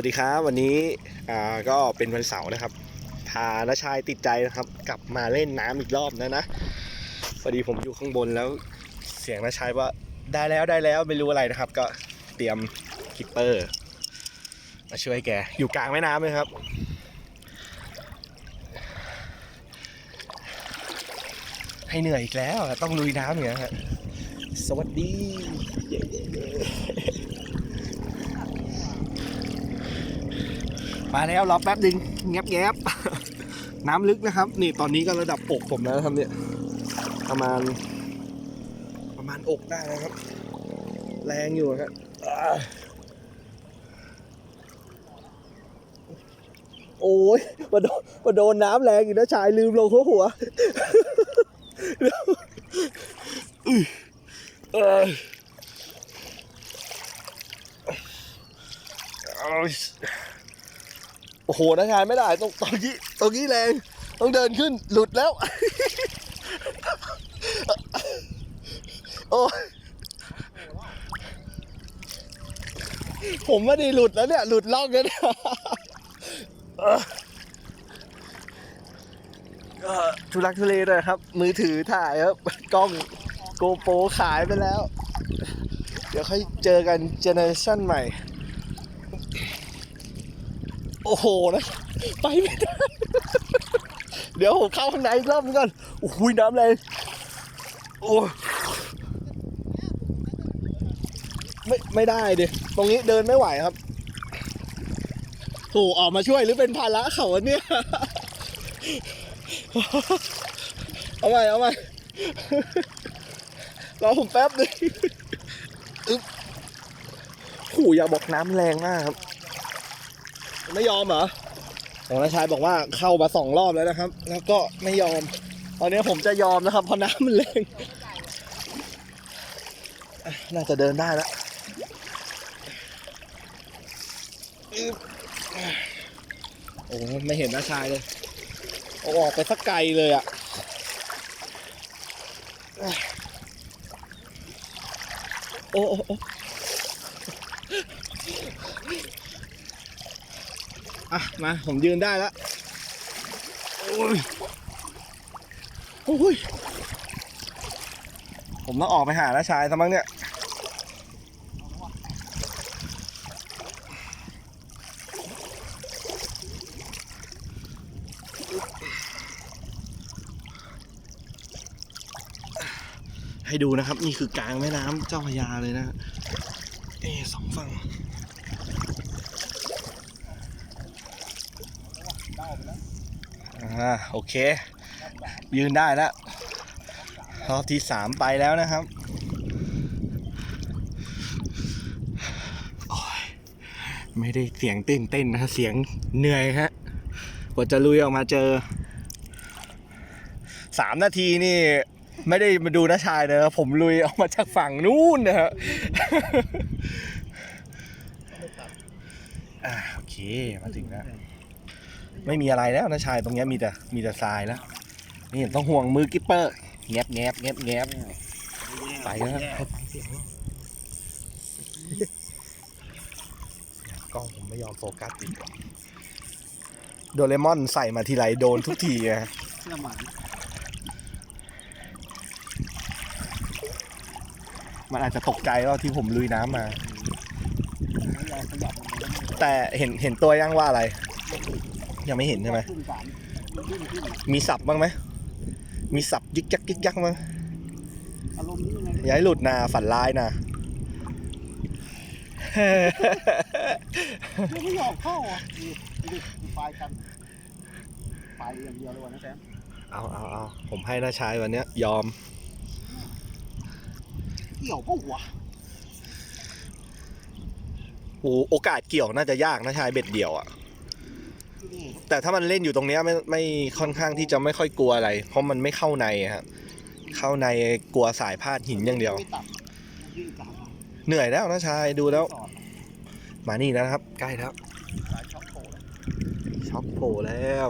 วัสดีครับวันนี้อ่าก็เป็นวันเสาร์นะครับ พานชายติดใจนะครับ กลับมาเล่นน้ำอีกรอบนะนะพอดีผมอยู่ข้างบนแล้วเสียงน้าชายว่าได้แล้วได้แล้วไม่รู้อะไรนะครับ ก็เตรียมคิปเปอร์ มาช่วยแกอยู่กลางแม่น้ำเลยครับ ให้เหนื่อยอีกแล้วต้องลุยน้ำเนี่ยฮะสวัสดีเย้ๆๆ มาแล้วรอแป๊บหนึ่งแงบแงบน้ำลึกนะครับ นี่ตอนนี้ก็ระดับอกผมแล้วครับเนี่ยประมาณ ประมาณอกได้นะครับ แรงอยู่ครับโอ้ยมาโดนมาโดนน้ำแรงอีกนะชายลืมลงหัวหัวอื้อเออ โอ้โหนะชายไม่ได้ตรงตรงนี้ตรงนี้แรง ต้องเดินขึ้นหลุดแล้ว โอ้ผมไม่ได้หลุดแล้วเนี่ย หลุดล่องแล้วเนี่ยเออก็ทุลักทุเลหน่อยครับ มือถือถ่ายครับ กล้องโกโปรขายไปแล้ว เดี๋ยวค่อยเจอกันเจเนอเรชั่นใหม่ โอ้โหนะไปไม่ได้ เดี๋ยวผมเข้าข้างในอีกรอบนึงก่อนโอ้โหน้ำแรงโอ้ไม่ไม่ได้ดิตรงนี้เดินไม่ไหวครับโหออกมาช่วยหรือเป็นภาระเขาเนี่ยเอาใหม่เอาใหม่รอผมแป๊บนึงอึ๊บโหอย่าบอกน้ำแรงมากครับ ไม่ยอมเหรอของนาชายบอกว่าเข้ามาสองรอบแล้วนะครับ แล้วก็ไม่ยอม ตอนนี้ผมจะยอมนะครับเพราะน้ำมันแรงอะน่าจะเดินได้แล้วโอ้ไม่เห็นน้าชายเลยเอาออกไปสักไกลเลยอะโอ้โอ้ อะมาผมยืนได้แล้วโอ้ยโอ้ยผมต้องออกไปหาล้วชายซะมั้งเนี่ยให้ดูนะครับ นี่คือกลางแม่น้ำเจ้าพยาเลยนะเอสองฝั่ง อ่าโอเค ยืนได้แล้วรอบที่สามไปแล้วนะครับไม่ได้เสียงตื่นเต้นนะเสียงเหนื่อยฮะกว่าจะลุยออกมาเจอสามนาทีนี่ ไม่ได้มาดูนะชายนะผมลุยออกมาจากฝั่งนู้นนะฮะอ่าโอเค มาถึงแล้ว ไม่มีอะไรแล้วนะชายตรงเนี้ยมีแต่มีแต่ทรายแล้วนี่ต้องห่วงมือกิปเปอร์แงบแงบแงบแงบไปแล้วครับกล้องผมไม่ยอมโฟกัสอีกโดเรมอนใส่มาทีไรโดนทุกทีอะเสื้อหมามันอาจจะตกใจว่าที่ผมลุยน้ำมาไม่ยอมขยับมันเลยแต่เห็นเห็นตัวยังว่าอะไร ยังไม่เห็นใช่ไหมขึ้นสามมันขึ้นขึ้นมีสับบ้างไหมมีสับยึกยักยึกยักมั้งอารมณ์นี้ยังไงอย่าให้หลุดนะฝันร้ายนะไม่ยอมเข้าอะนี่นี่ไฟกันไฟอย่างเดียวเลยวันนะแซมเอาเอาเอาผมให้น้าชายวันเนี้ย ยอมเกี่ยวก็หัวโอ้โอกาสเกี่ยวน่าจะยากนะชายเบ็ดเดี่ยวอะที่นี่ แต่ถ้ามันเล่นอยู่ตรงเนี้ยไม่ไม่ค่อนข้างที่จะไม่ค่อยกลัวอะไร เพราะมันไม่เข้าในอะครับเข้าในกลัวสายพาดหินอย่างเดียว ไม่ตัดยื่นสามเหนื่อยแล้วนะชายดูแล้ว สอดมานี่แล้วนะครับ ใกล้แล้วสายช็อปโผล่เลยช็อกโผล่แล้ว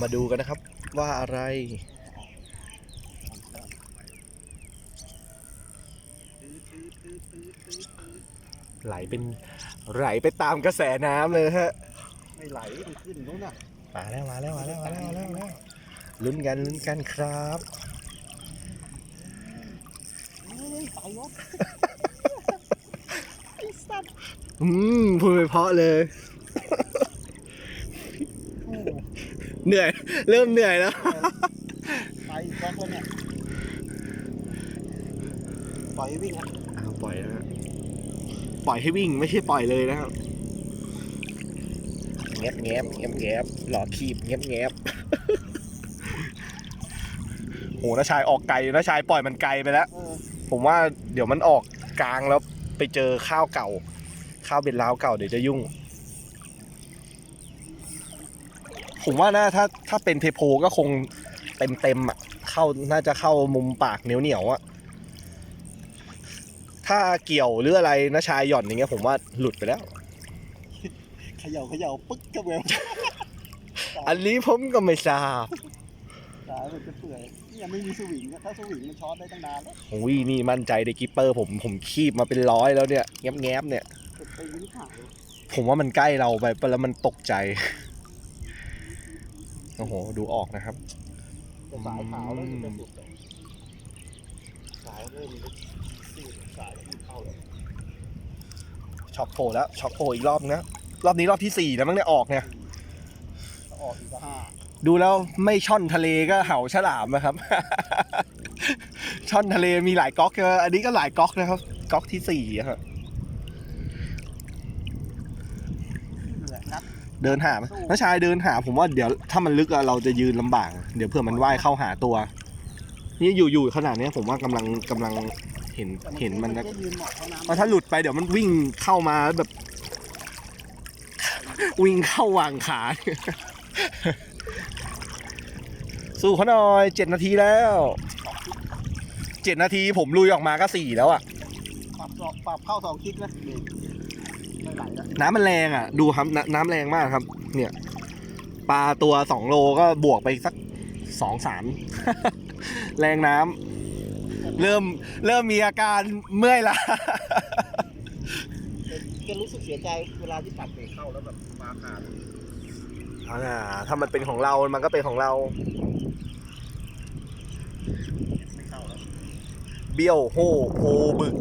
มาดูกันนะครับ ว่าอะไร ไหลเป็นไหลไปตามกระแสน้ำเลยฮะ ไม่ไหลมันขึ้นนู้นน่ะมาแล้วมาแล้วมาแล้วมาแล้วมาแล้วมาแล้วลุ้นกันลุ้นกันครับเฮ้ยไปรถไอ้สัตว์อืมพูดไปเพราะเลยโอ้เหนื่อย เริ่มเหนื่อยแล้ว ไปอีกรอบแล้วเนี่ยปล่อยให้วิ่งครับเอาปล่อยนะฮะปล่อยให้วิ่งไม่ใช่ปล่อยเลยนะครับ แงบแงบแงบแงบหล่อดคีบแงบแงบโหน้าชายออกไกลน้าชายปล่อยมันไกลไปแล้ว ผมว่าเดี๋ยวมันออกกลางแล้วไปเจอข้าวเก่า ข้าวเป็นล้าวเก่าเดี๋ยวจะยุ่ง ผมว่านะถ้าถ้าเป็นเทโพก็คงเต็มเต็มอะเข้าน่าจะเข้ามุมปากเหนียวเหนียวอะถ้าเกี่ยวหรืออะไรนะชายหย่อนอย่างเงี้ยผมว่าหลุดไปแล้ว เขย่าเขย่าปึ๊กกระเบลอันนี้ผมก็ไม่ทราบสายมันจะเปื่อยเนี่ยไม่มีสวิงอะถ้าสวิงมันช็อตได้ตั้งนานแล้วโอ้ยนี่มั่นใจในกิปเปอร์ผมผมคีบมาเป็นร้อยแล้วเนี่ยแงบแงบๆเนี่ยจะไปวิ่งขายผมว่ามันใกล้เราไปแล้วมันตกใจ โอ้โห ดูออกนะครับ แต่สายขาวแล้วจะสุดเลยสายเริ่มสีดสายมันเข้าเลยช็อปโผล่แล้วช็อปโผล่อีกรอบนะ รอบนี้รอบที่สี่แล้วมั้งเนี่ยออกเนี่ยถ้าออกอีกก็ห้าดูแล้วไม่ช่อนทะเลก็เห่าฉลามนะครับ ช่อนทะเลมีหลายก๊อกนะอันนี้ก็หลายก๊อกนะครับ ก๊อกที่สี่อะครับขึ้นแหละนัดเดินหาน้าชายเดินหา ผมว่าเดี๋ยวถ้ามันลึกอะเราจะยืนลำบาก เดี๋ยวเพื่อมันว่ายเข้าหาตัว นี่อยู่อยู่ขนาดเนี้ยผมว่ากำลังกำลังเห็นแต่เห็นมันนะไได้ยืนเหมาะเท่านั้นเพราะถ้าหลุดไปเดี๋ยวมันวิ่งเข้ามาแบบ วิ่งเข้าวางขา สู้เขาหน่อยเจ็ดนาทีแล้วเจ็ดนาทีผมลุยออกมาก็สี่แล้วอะปรับสองปรับเข้าสองคลิกนะนี่ไม่ไหลแล้วน้ำมันแรงอะดูครับนน้ำแรงมากครับ เนี่ย ปลาตัวสองโลก็บวกไปสักสองสาม แรงน้ำเริ่มเริ่มมีอาการเมื่อยละ แกรู้สึกเสียใจเวลาที่ปรับเบรกเข้าแล้วแบบปลาขาดเอาน่ะถ้ามันเป็นของเรา มันก็เป็นของเรา ไม่เข้าแล้วเบี้ยวโหโพบึก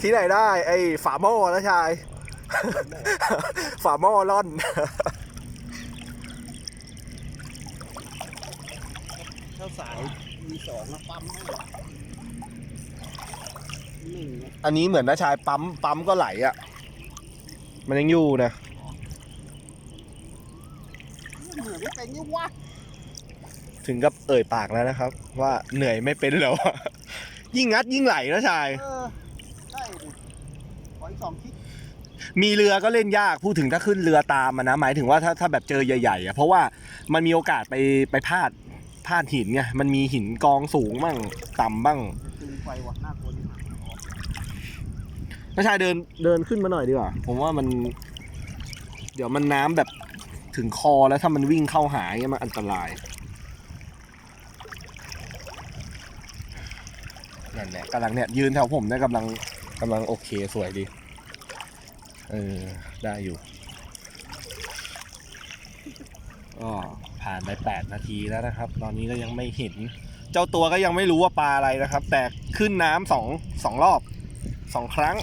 ที่ไหนได้ ไอ้ฝาหม้อนะชาย ฝาหม้อร่อน เข้าสายมีสองนะปั๊มไม่หนึ่งนะ อันนี้เหมือนนะชายปั๊มปั๊มก็ไหลอะ่ะ มันยังอยู่นะเหมือนไม่เป็นยี่วะถึงกับเอ่ยปากแล้วนะครับ ว่าเหนื่อยไม่เป็นแล้วอะยิ่งงัดยิ่งไหลนะชายเออใช่ดิขออีกสองคลิกมีเรือก็เล่นยากพูดถึงถ้าขึ้นเรือตามมันนะ หมายถึงว่าถ้าถ้าแบบเจอใหญ่ๆอะเพราะว่ามันมีโอกาสไปไปพลาดพลาดหินไงมันมีหินกองสูงบ้างต่ำบ้างตึงไฟวะ น่ากลัวนี่หาน้าชายเดินเดินขึ้นมาหน่อยดีกว่า ผมว่ามัน เดี๋ยวมันน้ำแบบถึงคอแล้วถ้ามันวิ่งเข้าหาเงี้ยมันอันตรายนั่นแหละกำลังเนี่ยยืนแถวผมเนี่ยกำลังกำลังโอเคสวยดีเออได้อยู่ก็ผ่านไปแปดนาทีแล้วนะครับ ตอนนี้ก็ยังไม่เห็น เจ้าตัวก็ยังไม่รู้ว่าปลาอะไรนะครับ แต่ขึ้นน้ำสองสองรอบ สองครั้ง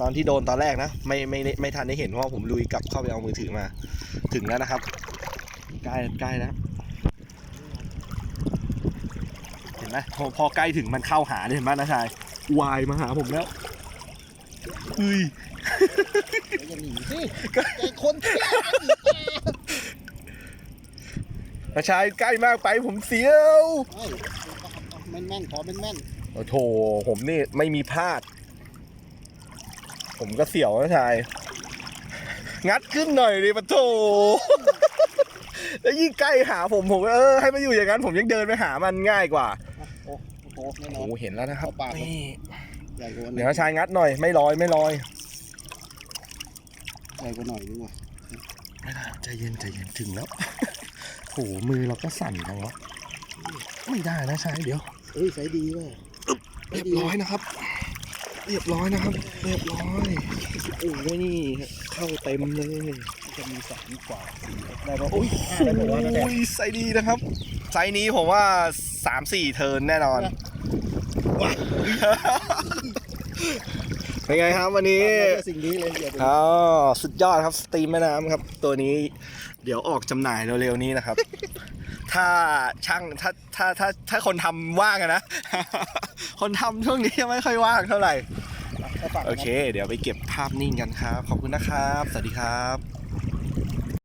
ตอนที่โดนตอนแรกนะ ไม่ไม่ไม่ไม่ทันได้เห็นเพราะว่าผมลุยกลับเข้าไปเอามือถือมา ถึงแล้วนะครับใกล้ใกล้แล้วเห็นไหมพอพอใกล้ถึงมันเข้าหาเนี่ยเห็นไหมนะชายวายมาหาผมแล้วเฮ้ยแล้วอย่าหนีสิไอ้คนเที่ยวจะหนีแกนะชายใกล้มากไปผมเสียวเฮ้ยแม่นแม่นๆขอแม่นแม่นโอ้โถผมนี่ไม่มีพลาด ผมก็เสียวนะชาย งัดขึ้นหน่อยดิปะโถแล้วยิ่งใกล้หาผมผมก็เออให้มันอยู่อย่างนั้นผมยังเดินไปหามันง่ายกว่าๆโอ้โหแน่นอโอ้นโหเห็นแล้วนะครับเอาปากนี่ใหญ่กว่าเดี๋ยวนะชายงัดหน่อยไม่ลอยไม่ลอย ใหญ่กว่าหน่อยดีกว่าไม่ได้ใจเย็นใจเย็นถึงแล้ว โหมือเราก็สั่นแล้ววะไม่ได้นะชายเดี๋ยวเอ้ยใส่ดีเว้ยเรียบร้อยนะครับ เรียบร้อยนะครับ เรียบร้อยโอ้ยนี่เข้าเต็มเลยจะมีสามกว่าสี่ได้ปะโอ้ยห้าได้ปะวะนั่นแหละโอ้ยไซส์ดีนะครับ ไซส์นี้ผมว่า3-4เทิร์นแน่นอนเป็นไงครับวันนี้สิ่งนี้เลยอย่าไปอ๋อสุดยอดครับสตรีมแม่น้ำครับ ตัวนี้เดี๋ยวออกจำหน่ายเร็วๆนี้นะครับ ถ้าช่างถ้าถ้าถ้าถ้าคนทำว่างนะ คนทำช่วงนี้ยังไม่ค่อยว่างเท่าไหร่ โอเค เดี๋ยวไปเก็บภาพนิ่งกันครับ ขอบคุณนะครับ สวัสดีครับ